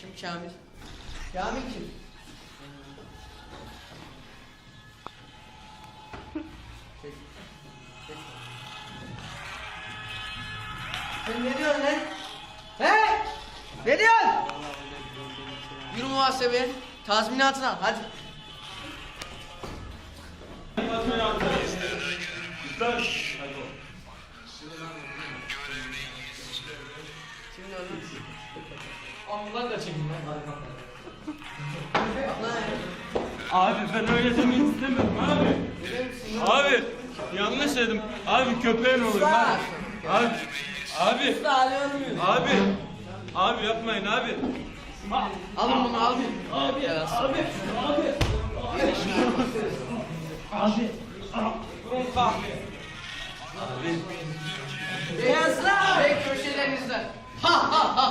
Kamil. Kamil kim? Sen ne diyorsun lan? He? Ne diyorsun? Yürü muhasebe. Tazminatına hadi. Şimdi onu. Ambulan da lan. Abi ben öyle demek istemiyorum abi. Abi yanlış dedim. Abi köpeğin olur abi. Abi abi abi abi yapmayın abi. Alın bunu. Abi Gel aslan. abi abi abi abi Durun kahve. Beyazlar. Ve köşelerinizde. Ha ha ha ha ha